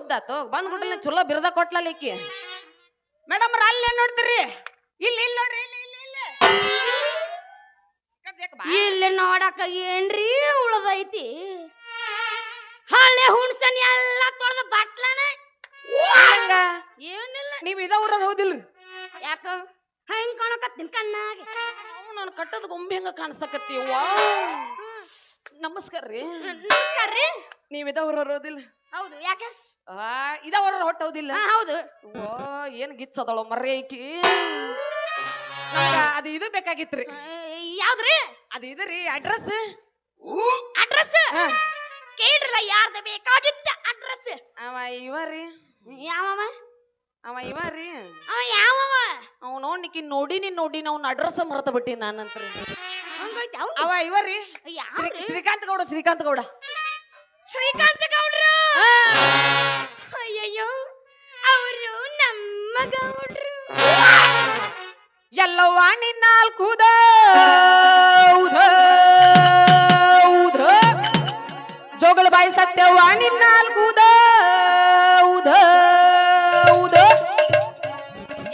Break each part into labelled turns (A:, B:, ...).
A: ಸೋದ್ದಾತು ಬಂದ್ಬಿಟ್ಟಲ್ಲ ಚಲೋ ಬಿರದ ಕೊಟ್ಲಲ್ಲ ಈಕಿ. ಮೇಡಮ್ ಅಲ್ಲೇ ನೋಡ್ತೀರಿ? ಇಲ್ಲಿ ಇಲ್ಲಿ ನೋಡ್ರಿ ಇಲ್ಲಿ ಇಲ್ಲಿ ಇಲ್ಲಿ?
B: ಇಲ್ಲಿ ನೋಡಕ ಏನ್ರಿ ಉಳದೈತಿ ಹಳೆ ಹುಣ್ಸನ್ ಎಲ್ಲ ತೊಳೆದ ಬಟ್ಲನ?
A: ಹಂಗ?
B: ಏನಿಲ್ಲ.
A: ನೀವ್ ಇದ ಊರ ಹೌದಿಲ್ಲ
B: ಯಾಕ? ಹೆಂಗ್ ಕಾಣಕತ್ತೀನಿ ಕಣ್ಣಾಗೆ?
A: ನಾನು ಕಟ್ಟದ ಗೊಂಬೆ ಹೆಂಗ ಕಾಣಿಸಕತ್ತೀವ ನಮಸ್ಕಾರ ರೀ
B: ನಮಸ್ಕಾರ ರೀ
A: ನೀವ್ ಇದ ಊರ ಹೌದಿಲ್ಲ
B: ಹೌದು ಯಾಕೆ?
A: ಆ ಹೊಟ್ಟೆ ಹೌದಿಲ್ಲ?
B: ಹಾ ಹೌದು.
A: ಓ ಏನ್ ಗಿಚ್ಚದಳು ಮರ್ರಿ ಐಕಿ ಅದು ಇದು ಬೇಕಾಗಿತ್ರಿ.
B: ಆ, ಯಾವ್ದ್ರಿ?
A: ಅದು ಇದ್ರಿ ಅಡ್ರೆಸ್
B: ಅಡ್ರೆಸ್ ಕೇಳ್ರಲ್ಲ ಯಾರ್ದ ಬೇಕಾಗಿತ್ತ ಅಡ್ರೆಸ್
A: ಅವ ಇವ ರೀ.
B: ಯಾವವ?
A: ಅವ ಇವ ರೀ.
B: ಅವ ಯಾವವ?
A: ಅವ್ ನೋಡ್ನಿಕ್ಕಿ ನೋಡಿನಿ ನೋಡಿ ಅವ್ನ ಅಡ್ರೆಸ್ ಮರತ ಬಿಟ್ಟಿ ನಾನಂತ್ರಿ.
B: ಹಂಗೈತಿ ಅವ್?
A: ಅವ ಇವ ರೀ. ಶ್ರೀ-
B: ಯಾವ್ರಿ
A: ಶ್ರೀಕಾಂತ್ ಗೌಡ ಶ್ರೀಕಾಂತ್ ಗೌಡ.
B: ಶ್ರೀಕಾಂತ ಗೌಡ್ರ?
A: ಎಲ್ಲವ್ವ ನಿನ್ನಾಲ್ಕುದ ಉದ ಉದ ಜೋಗಳ ಬಾಯಿ ಸತ್ಯವ್ವ ನಿನ್ನಾಲ್ಕುದ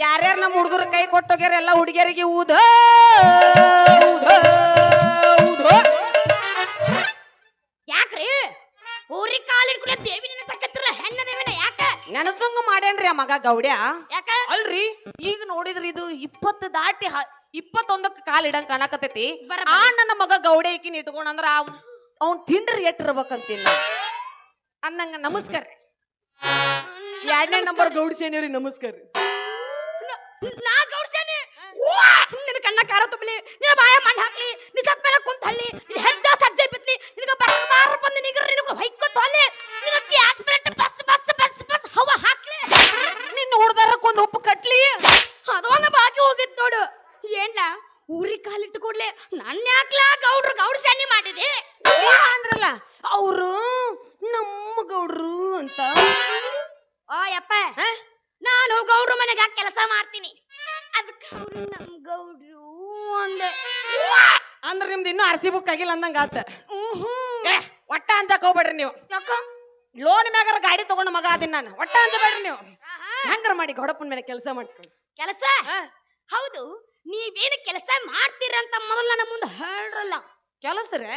A: ಯಾರ್ಯಾರು ನಮ್ಮ ಹುಡುಗರ ಕೈ ಕೊಟ್ಟೋಗ್ಯಾರ ಎಲ್ಲ ಹುಡುಗಿಯರಿಗೆ ಊದ
B: ಯಾಕ್ರಿ? ಊರಿ ಕಾಲಿನ ಕುಲ ದೇವಿ
A: ನೆನಸಂಗ ಮಾಡ್ಯಾನ್ರಿ ಆ ಮಗ ಗೌಡ್ಯ?
B: ಯಾಕ?
A: ಅಲ್ರಿ ಈಗ ನೋಡಿದ್ರಿ ಇದು ಇಪ್ಪತ್ತು ದಾಟಿ ಹ- ಇಪ್ಪತ್ತೊಂದಕ್ಕೆ ಕಾಲ್ ಇಡಂಗ್ ಕಾಣಕತ್ತೈತಿ.
B: ಬರಬರಿ.
A: ಆ ನನ್ನ ಮಗ ಗೌಡೆ ಈಕಿನ ಇಟ್ಕೊಂಡಂದ್ರ ಅವ್ನ್ ತಿಂದ್ರಿ ಎಟ್ಟಿರ್ಬೇಕಂತೀನಿ ನಾ. ಅಂದಂಗ ನಮಸ್ಕಾರ ಎರಡನೇ ನಂಬರ್ ಗೌಡ್ ಸೇನಿಯವ್ರಿ ನಮಸ್ಕಾರ
B: ನಾ ಗೌಡ್ಸೇನೆ ನಿನ್ನ ಕಣ್ಣ ಕಾರ ತುಂಬಲಿ ನಿನ್ನ ಬಾಯ ಮಣ್ಣು ಹಾಕ್ಲಿ ನಿಸತ್ ಮೇಲೆ ಕುಂತ ಹಳ್ಳಿ ಏನ್ಲ? ಊರಿಗೆ ಕಾಲಿಟ್ಟು ಕೂಡ್ಲೆ ನನ್ನ ಯಾಕ್ಲ ಗೌಡ್ರು ಗೌಡ್ ಶಾನಿ ಮಾಡಿದೆ.
A: ನೀವ ಅಂದ್ರಲ್ಲ ಅವ್ರು ನಮ್ಮ ಗೌಡ್ರು ಅಂತ.
B: ಓ ಯಪ್ಪ.
A: ಹ?
B: ನಾನು ಗೌಡ್ರು ಮನೆಗೆ ಕೆಲಸ ಮಾಡ್ತೀನಿ. ಅದಕ್ಕೆ ಅವ್ರು ನಮ್ಮ ಗೌಡ್ರು ಅಂದೆ.
A: ಅಂದ್ರ ನಿಮ್ದು ಇನ್ನೂ ಆರ್ ಸಿ ಬುಕ್ ಆಗಿಲ್ಲ ಅಂದಂಗ ಆತ. ಏ ಒಟ್ಟ ಅಂಜಕ್ ಹೋಗ್ಬೇಡ್ರಿ ನೀವು.
B: ಯಾಕ?
A: ಲೋನ್ ಮ್ಯಾಗಾರ ಗಾಡಿ ತಗೊಂಡ ಮಗ ಅದೀನಿ ನಾನು. ಒಟ್ಟ ಅಂಜಬೇಡ್ರಿ ನೀವು. ಹೆಂಗಾರ ಮಾಡಿ ಗೌಡಪ್ಪನ ಮೇಲೆ ಕೆಲಸ ಮಾಡ್ಸ್ಕೊಳ್ಳಿ.
B: ಕೆಲಸ? ಹೌದು. ನೀವೇನು ಕೆಲಸ ಮಾಡ್ತೀರಂತ ಮೊದಲು ನನ್ನ ಮುಂದೆ ಹೇಳ್ರಲ್ಲ.
A: ಕೆಲಸರೆ?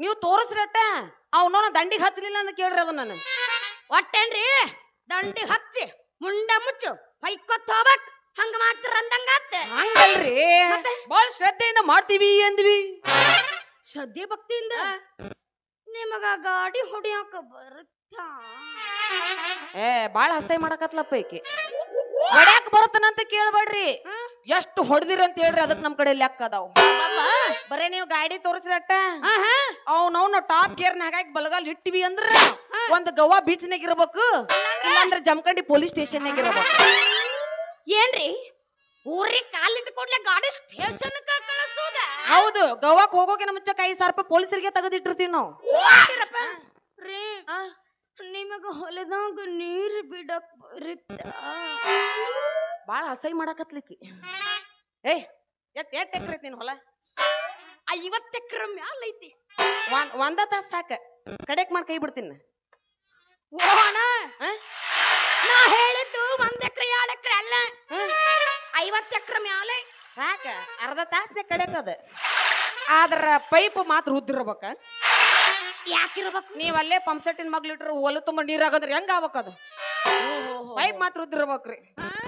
A: ನೀವು ತೋರಿಸ್ರಟ್ಟ ಅಟ್ಟ. ಅವ್ನೋನ ದಂಡಿಗೆ ಹಚ್ಚಲಿಲ್ಲ ಅಂತ ಕೇಳ್ರಿ ಅದು ನಾನು.
B: ಒಟ್ಟೇನ್ರಿ? ದಂಡಿ ಹಚ್ಚಿ ಮುಂಡ ಮುಚ್ಚು ಹೊಯ್ಕೊತ್ ಹೋಗ್ಬೇಕ್. ಹಂಗ ಮಾಡ್ತೀರ ಅಂದಂಗಾತ
A: ಹಂಗಲ್ರಿ.
B: ಮತ್ತೆ?
A: ಬಾಳ್ ಶ್ರದ್ಧೆಯಿಂದ ಮಾಡ್ತೀವಿ ಅಂದ್ವಿ.
B: ಶ್ರದ್ಧೆ ಭಕ್ತಿಯಿಂದ? ನಿಮಗ ಗಾಡಿ ಹೊಡಿಯಾಕ ಬರುತ್ತಾ?
A: ಏ ಬಾಳ ಹಸೈ ಮಾಡಕತ್ಲಪ್ಪ ಈಕಿ. ಹೊಡ್ಯಾಕ ಬರುತ್ತನಂತ ಕೇಳ್ಬೇಡ್ರಿ.
B: ಹ?
A: ಎಷ್ಟು ಹೊಡೆದಿರಿ ಅಂತ ಹೇಳ್ರಿ ಅದಕ್ಕೆ ನಮ್ಮ ಕಡೆ ಲೆಕ್ಕ ಅದಾವ. ಬರೇ ನೀವು ಗಾಡಿ
B: ತೋರಿಸ್ರಟ್ಟ.
A: ಅವ್ನವ್ನ ಟಾಪ್ ಗೇರ್ ಹಾಕಿ ಬಲಗಾಲ್ ಇಟ್ಟಿವಿ ಅಂದ್ರ ಒಂದ್ ಬೀಚ್ ಬೀಚ್ನಾಗ ಇರ್ಬೇಕು ಇಲ್ಲಾಂದ್ರ? ಜಮಖಂಡಿ ಪೊಲೀಸ್ ಸ್ಟೇಷನ್ಯಾಗ ಇರ್ಬೇಕು.
B: ಏನ್ರಿ? ಊರಿಗೆ ಕಾಲಿಟ್ಟು ಕೊಡ್ಲೆ ಗಾಡಿ ಸ್ಟೇಷನ್ ಕಳಿಸೋದ?
A: ಹೌದು ಗೋವಾಕ್ ಹೋಗೋಕೆ ಮುಂಚೆ ಕೈ ಸಾವಿರ ರೂಪಾಯಿ ಪೊಲೀಸರಿಗೆ ತೆಗೆದಿಟ್ಟಿರ್ತೀವಿ ನಾವು.
B: ರೀ ನಿಮಗ ಹೊಲದಾಗ ನೀರು ಬಿಡಕ್ ಬರುತ್ತಾ?
A: ಬಾಳ ಹಸೈ ಮಾಡಕತ್ಲಿಕ್ಕಿ. ಏಯ್ ಎಟ್ ಎಟ್ ಎಕ್ರೆ ಐತಿ ನಿನ್ ಹೊಲ?
B: ಐವತ್ತು ಎಕರೆ ಮ್ಯಾಲ ಐತಿ.
A: ಒಂದ್ ಒಂದ ತಾಸು ಸಾಕ. ಕಡೆಕ್ ಮಾಡಿ ಕೈ ಬಿಡ್ತೀನಿ. ನಾ.
B: ಓಣ
A: ಆ?
B: ನಾ ಹೇಳಿದ್ದು ಒಂದ್ ಎಕ್ರೆ ಎರಡು ಎಕ್ರೆ ಅಲ್ಲ. ಐವತ್ತು ಎಕರೆ ಮ್ಯಾಲೆ.
A: ಸಾಕ. ಅರ್ಧ ತಾಸನೆ ಕಡೆಕ್ ಅದ. ಆದ್ರ ಪೈಪ್ ಮಾತ್ರ ಉದ್ದಿರ್ಬೇಕ.
B: ಯಾಕಿರ್ಬೇಕು
A: ನೀವ್ ಅಲ್ಲೇ ಪಂಪ್ ಸೆಟ್ಟಿನ ಮಗ್ಲಿಟ್ರ ಹೊಲ ತುಂಬ ನೀರ್ ಆಗದ್ರಿ ಹೆಂಗ ಆಗ್ಬೇಕದು ಅದು? ಪೈಪ್ ಮಾತ್ರ ಉದ್ದಿರ್ಬೇಕ್ರಿ.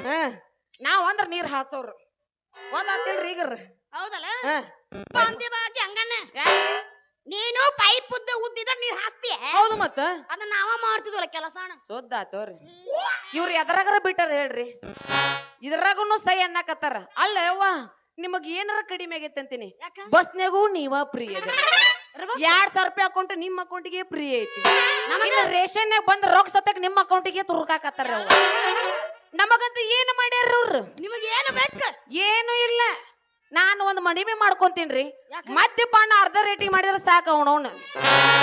A: ಹ್ಮ್ ನಾವ್ ಅಂದ್ರ ನೀರ್ ಹಾಸೋರು. ಒಂದಾತಿಲ್ರಿ ಈಗ
B: ಹೌದಲ್ಲ? ಬಂದಿ ಹಂಗಣ್ಣ. ನೀನು ಪೈಪ್ ಉದ್ದ ಉದ್ದಿದ ನೀರ್ ಹಾಸ್ತಿ
A: ಹೌದು ಮತ್ತ.
B: ಅದನ್ನ ನಾವ ಮಾಡ್ತಿದ್ವಲ್ಲ ಕೆಲಸ ಅಣ್ಣ.
A: ಸೋದ್ದಾತೋರಿ ಇವ್ರು ಎದರಾಗರ ಬಿಟ್ಟಾರ ಹೇಳ್ರಿ. ಇದ್ರಾಗೂನು ಸೈ ಅನ್ನಕತ್ತಾರ. ಅಲ್ಲ ಯವ್ವ ನಿಮಗ್ ಏನಾರ ಕಡಿಮೆ ಆಗೈತೆ ಅಂತೀನಿ. ಬಸ್ನಾಗೂ ನೀವ ಫ್ರೀ ಅದ.
B: ರವ?
A: ಎರಡ್ ಸಾವಿರ ರೂಪಾಯಿ ಅಕೌಂಟ್ ನಿಮ್ ಅಕೌಂಟಿಗೆ ಫ್ರೀ ಐತಿ. ರೇಷನ್ ಬಂದ್ ರೊಕ್ಕ ಸತ್ತಕ್ ನಿಮ್ ಅಕೌಂಟಿಗೆ ತುರ್ಕಾಕತ್ತಾರ ಅವ್ರು ನಮಗಂತ ಏನು ಮಾಡ್ಯಾರ ಅವ್ರು?
B: ನಿಮಗೆ ಏನು ಬೇಕು?
A: ಏನು ಇಲ್ಲ. ನಾನು ಒಂದು ಮಡಿಮೆ ಮಾಡ್ಕೊಂತೀನ್ರಿ? ಮದ್ಯಪಾನ ಅರ್ಧ ರೇಟಿಂಗ್ ಮಾಡಿದ್ರೆ ಸಾಕು ಅವನು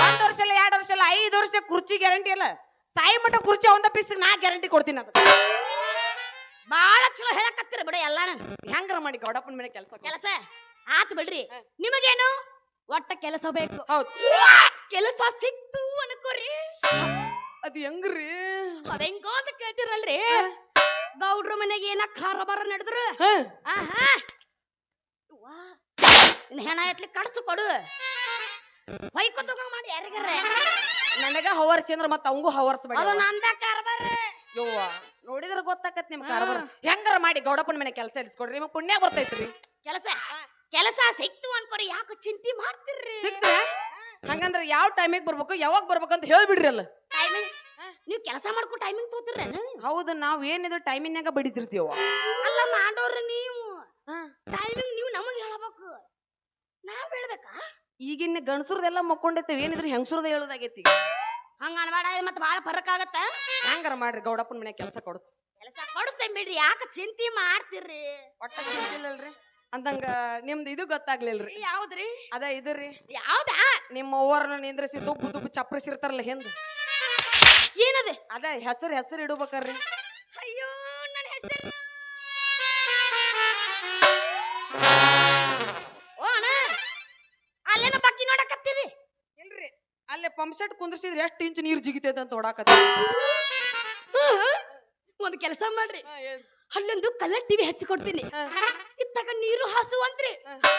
A: ಒಂದ್ ವರ್ಷ ಇಲ್ಲ ಎರಡು ವರ್ಷ ಇಲ್ಲ ಐದು ವರ್ಷ ಕುರ್ಚಿ ಗ್ಯಾರಂಟಿ ಇಲ್ಲ ಸಾಯಿ ಮಟ್ಟ ಕುರ್ಚಿ ಒಂದ ಪೀಸ್ ನಾ ಗ್ಯಾರಂಟಿ ಕೊಡ್ತೀನಿ ಅದು
B: ಬಾಳ ಚಲೋ ಹೇಳಕತ್ತೀರ ಬಿಡ ಎಲ್ಲಾನ
A: ಹೆಂಗ್ರ ಮಾಡಿ ಗೌಡಪ್ಪನ ಮೇಲೆ ಕೆಲಸ
B: ಕೆಲಸ? ಆತ್ ಬಿಡ್ರಿ. ನಿಮಗೇನು? ಒಟ್ಟ ಕೆಲಸ ಬೇಕು.
A: ಹೌದು.
B: ಕೆಲಸ ಸಿಕ್ತು ಅನ್ಕೋರಿ.
A: ಅದ್ ಹೆಂಗ್ರಿ?
B: ಅದ ಹೆಂಗೋ ಅಂತ ಕೇಳ್ತಿರಲ್ರಿ. ಗೌಡ್ರ ಮನೆಗೆ ಏನ ಖಾರ ಬಾರ ನಡೆದ್ರು.
A: ಹ,
B: ಆಹಾ. ವಾ ಹೆಣ ಎತ್ಲಿ ಕಡ್ಸು ಕೊಡು. ಹೊಯ್ಕೊ ತಗೊಂಡ್ ಮಾಡಿ ಯಾರಿಗಾರ.
A: ನನಗ ಹವರ್ಸಿ ಅಂದ್ರ ಮತ್ತ ಅವಂಗೂ ಹವರ್ಸ್ಬೇಡ
B: ಅದು ನಂದ ಕಾರ್ಬಾರ
A: ಯವ್ವ. ನೋಡಿದ್ರ ಗೊತ್ತಾಕತ್ ನಿಮ್ ಕಾರ್ಬಾರ ಹೆಂಗಾರ ಮಾಡಿ ಗೌಡಪ್ಪನ ಮನೆ ಕೆಲಸ ಇಡಿಸ್ಕೊಡ್ರಿ ನಿಮಗ್ ಪುಣ್ಯ ಬರ್ತೈತ್ರಿ.
B: ಕೆಲಸ ಕೆಲಸ ಸಿಕ್ತು ಅನ್ಕೋರಿ ಯಾಕೆ ಚಿಂತೆ ಮಾಡ್ತಿರ್ರಿ?
A: ಹಂಗಂದ್ರೆ ಹಂಗಂದ್ರ ಯಾವ ಟೈಮಿಗೆ ಬರ್ಬೇಕು ಯಾವಾಗ ಬರ್ಬೇಕು ಅಂತ ಹೇಳ್ಬಿಡ್ರಿ ಅಲ್ಲ.
B: ನೀವು ಕೆಲಸ ಮಾಡ್ಕೊ ಟೈಮಿಂಗ್ ತೋತಿರೇನು
A: ಹೌದು ನಾವ್ ಏನಿದ್ರು ಟೈಮಿನ್ಯಾಗ ಬಡಿತಿರ್ತೀವ.
B: ಅಲ್ಲ ಮಾಡೋರ್ರಿ ನೀವು. ಟೈಮಿಂಗ್ ನೀವು ನಮಗ್ ಹೇಳಬೇಕು. ನಾವ್ ಹೇಳ್ಬೇಕಾ?
A: ಈಗಿನ ಗಣಸುರ್ದೆಲ್ಲ ಮಕ್ಕೊಂಡಿರ್ತೇವೆ ಏನಿದ್ರು ಹೆಂಗಸುರ್ದ ಹೇಳೋದಾಗೈತಿ.
B: ಹಂಗ ಅನ್ಬೇಡ ಮತ್ತೆ ಬಾಳ ಫರಕ್ ಆಗತ್ತ.
A: ಹೆಂಗಾರ ಮಾಡ್ರಿ ಗೌಡಪ್ಪನ ಮನೆ ಕೆಲಸ ಕೊಡ್ಸ್.
B: ಕೆಲಸ ಕೊಡಿಸ್ತೇನೆ ಬಿಡ್ರಿ ಯಾಕೆ ಚಿಂತೆ ಮಾಡ್ತಿರ್ರಿ?
A: ಒಟ್ಟ ಗೊತ್ತಿಲ್ಲಲ್ರಿ ಅಂದಂಗ ನಿಮ್ದು ಇದು ಗೊತ್ತಾಗ್ಲಿಲ್ರಿ.
B: ಯಾವ್ದ್ರಿ?
A: ಅದ ಇದ್ರಿ.
B: ಯಾವ್ದಾ?
A: ನಿಮ್ಮ ಓವರ್ನ ನಿಂದ್ರಿಸಿ ದುಬ್ಬು ದುಬ್ಬು ಚಪ್ರಿಸಿರ್ತಾರಲ್ಲ ಹಿಂದ್.
B: ಏನದ
A: ಅದ ಹೆಸರು ಹೆಸರು ಇಡ್ಬೇಕರ್ರಿ.
B: ಅಯ್ಯೋ ನನ್ನ ಹೆಸರು. ಓ ಅಣ್ಣ ಅಲ್ಲೇನ ಬಾಕಿ ನೋಡಕತ್ತೀರಿ.
A: ಇಲ್ರಿ ಅಲ್ಲೇ ಪಂಪ್ ಸೆಟ್ ಕುಂದ್ರಿಸಿದ್ರೆ ಎಷ್ಟು ಇಂಚ್ ನೀರು ಜಿಗಿತೈತೆ ಅಂತ ಹೊಡಾಕತ್ತ
B: ಒಂದು ಕೆಲಸ ಮಾಡ್ರಿ. ಅಲ್ಲೊಂದು ಕಲರ್ ಟಿವಿ ಹಚ್ಚಿ ಕೊಡ್ತೀನಿ. ಇತ್ತಾಗ ನೀರು ಹಾಸುವಂತ್ರಿ.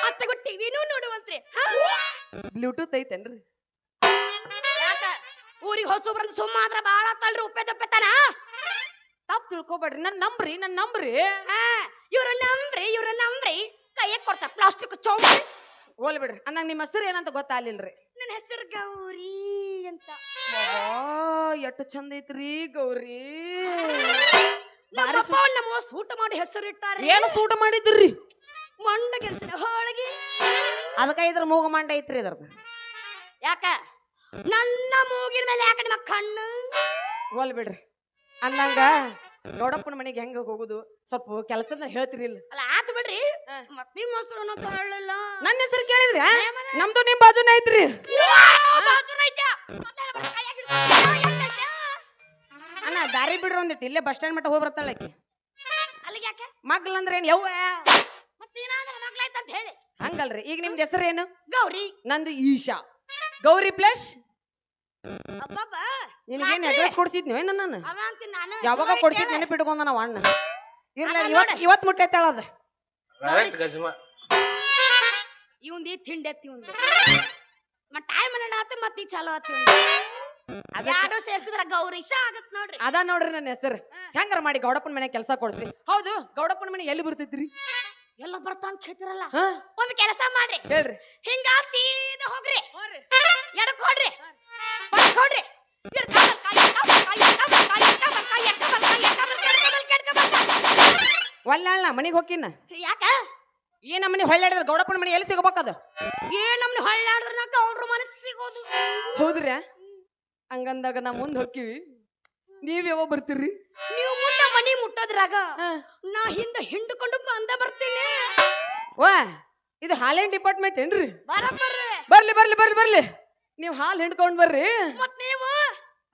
B: ಅತ್ತಾಗ ಟಿವಿನೂ ನೋಡುವಂತ್ರಿ.
A: ಬ್ಲೂಟೂತ್ ಐತೆನ್ರಿ?
B: ಊರಿಗೆ ಹೊಸ ಸುಮ್ಮ ಆದ್ರ ಬಾಳ ತಲ್ರಿ ಉಪ್ಪೆ ತಪ್ಪೆತನ
A: ತಪ್ಪು ತಿಳ್ಕೊಬೇಡ್ರಿ ನನ್ ನಂಬ್ರಿ ನನ್ ನಂಬ್ರಿ.
B: ಇವ್ರ ನಂಬ್ರಿ ಇವ್ರ ನಂಬ್ರಿ. ಕೈಯಾಗ ಕೊಡ್ತಾರ ಪ್ಲಾಸ್ಟಿಕ್ ಚೌಂಬ್ರಿ
A: ಓಲ್ ಬಿಡ್ರಿ ಅಂದಂಗ ನಿಮ್ಮ ಹೆಸರು ಏನಂತ ಗೊತ್ತಾಗ್ಲಿಲ್ರಿ?
B: ನನ್ನ ಹೆಸರು ಗೌರಿ ಅಂತ.
A: ಎಷ್ಟು ಚಂದ ಐತ್ರಿ ಗೌರಿ.
B: ನಮ್ಮ ಸೂಟ ಮಾಡಿ ಹೆಸರು ಇಟ್ಟಾರ.
A: ಏನು ಸೂಟ ಮಾಡಿದ್ರಿ?
B: ಮಂಡ ಗೆಲ್ಸಿನ ಹೋಳಿಗೆ.
A: ಅದಕ್ಕ ಇದ್ರ ಮೂಗು ಮಂಡ ಐತ್ರಿ ಇದ್ರದ್ದು
B: ಯಾಕ? ನನ್ನ ಮೂಗಿನ ಮೇಲೆ ಯಾಕೆ ನಿಮ್ಮ ಕಣ್ಣು?
A: ಹೋಲ್ ಬಿಡ್ರಿ. ಅಂದಂಗ ದೊಡ್ಡಪ್ಪನ ಮನೆಗೆ ಹೆಂಗ ಹೋಗುದು? ಸ್ವಲ್ಪ ಕೆಲಸದ ಹೇಳ್ತಿರಿ ಇಲ್ಲ.
B: ಅಲ್ಲ ಆತು ಬಿಡ್ರಿ.
A: ಮತ್ತೆ
B: ಮತ್ ನಿಮ್ಮ ಹೆಸರು ಅನ್ನೋದು ಹೇಳಲಿಲ್ಲ
A: ನನ್ನ ಹೆಸರು ಕೇಳಿದ್ರೆ?
B: ನೇಮದ?
A: ನಿಮ್ ಬಾಜುನ ಐತ್ರಿ? ಅಣ್ಣ ದಾರಿ ಬಿಡ್ರಿ ಒಂದಿಟ್ಟು ಇಲ್ಲೇ ಬಸ್ ಸ್ಟ್ಯಾಂಡ್ ಮಟ್ಟ ಹೋಗಿ ಬರ್ತಾಳೆ ಆಕಿ.
B: ಅಲ್ಲಿಗೆ ಯಾಕೆ?
A: ಏನ್ ಯವ್ವ?
B: ಹೇಳಿ.
A: ಹಂಗಲ್ರಿ. ಈಗ ನಿಮ್ದು ಹೆಸರೇನು?
B: ಗೌರಿ.
A: ನಂದು ಈಶಾ. ಗೌರಿ ಪ್ಲಸ್ ನಿನಗೇನ್. ಅಡ್ರೆಸ್ ಕೊಡ್ಸಿದ್ನಿ ನಾನು
B: ನಾನು
A: ಯಾವಾಗ ಕೊಡ್ಸಿದ್. ನೆನಪಿಟ್ಕೊಂಡ ನಾವು ಅಣ್ಣ ಇರ್ಲ ಇವತ್. ಇವತ್ ಮುಟ್ಟೈತಾಳ
C: ರೈಟ್ ಗಜಮ?
B: ಇವಂದಿ ತಿಂಡಿ ಎತ್ತಿ ಇವಂದು? ಮತ್ ಟೈಮ್ ಅನ್ನೋಣ ಆತ ಮತ್ ಈ ಚಲೋ ಆತ ಯಾರು ಸೇರ್ಸಿದ್ರ ಗೌರೀಶ ಆಗತ್ ನೋಡ್ರಿ.
A: ಅದ ನೋಡ್ರಿ ನನ್ನ ಹೆಸರು. ಹೆಂಗಾರ ಮಾಡಿ ಗೌಡಪ್ಪನ ಮನೆ ಕೆಲಸ ಕೊಡ್ಸಿ? ಹೌದು ಗೌಡಪ್ಪನ ಮನೆ ಎಲ್ಲಿ ಬರ್ತೈತ್ರಿ?
B: ಎಲ್ಲ ಬರ್ತಾ ಅಂತ ಕೇಳ್ತಿರಲ್ಲ?
A: ಹಾ.
B: ಒಂದ್ ಕೆಲಸ ಮಾಡ್ರಿ.
A: ಹೇಳ್ರಿ.
B: ಹಿಂಗ ಸೀದಾ ಹೋಗ್ರಿ. ಎಡಕ್ ಹೊಡ್ರಿ ಬಲಕ್
A: ಮನೆಗೆ ಹೋಗಿನ
B: ಯಾಕ?
A: ಈ ನಮ್ಮನೆ ಹೊಳ್ಳಾಡಿದ್ರೆ ಗೌಡಪ್ಪನ ಮನೆ ಎಲ್ಲಿ ಸಿಗಬೇಕದು?
B: ಏನ್ ನಮ್ಮನೆ ಹೊಳ್ಳಾಡಿದ್ರೆ ನಾ ಗೌಡ್ರ ಮನಸ್ಸು ಸಿಗೋದು.
A: ಹೌದ್ರ ಹಂಗಂದಾಗ ನಾ ಮುಂದ್ ಹೋಗಿವಿ ನೀವ್ ಯಾವಾಗ ಬರ್ತೀರಿ?
B: ನೀವು ಮುಂದ ಮನೆ ಮುಟ್ಟೋದ್ರಾಗ. ನಾ ಹಿಂದ ಹಿಂಡ್ಕೊಂಡು ಬಂದ ಬರ್ತೀನಿ.
A: ವಾ ಇದು ಹಾಲೆಂಡ್ ಡಿಪಾರ್ಟ್ಮೆಂಟ್ ಏನ್ರಿ?
B: ಬರಬ್ಬರ್ರಿ
A: ಬರ್ಲಿ ಬರ್ಲಿ ಬರ್ಲಿ ಬರ್ಲಿ. ನೀವು ಹಾಲು ಹಿಂಡ್ಕೊಂಡ್ ಬರ್ರಿ.
B: ಮತ್ ನೀವು?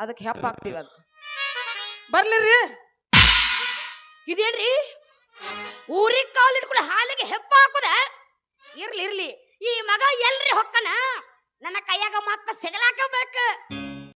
A: ಅದಕ್ಕೆ ಹೆಪ್ಪ ಹಾಕ್ತೀವಿ ಅದು ಬರ್ಲಿರಿ
B: ಇದೇನ್ರಿ? ಊರಿಗ್ ಕಾಲ್ ಇಟ್ಕೊಂಡು ಹಾಲಿಗೆ ಹೆಪ್ಪ ಹಾಕುದ? ಇರ್ಲಿ ಇರ್ಲಿ. ಈ ಮಗ ಎಲ್ರಿ ಹೊಕ್ಕನ? ನನ್ನ ಕೈಯಾಗ ಮತ್ತ ಸಿಗಲಾಕಬೇಕು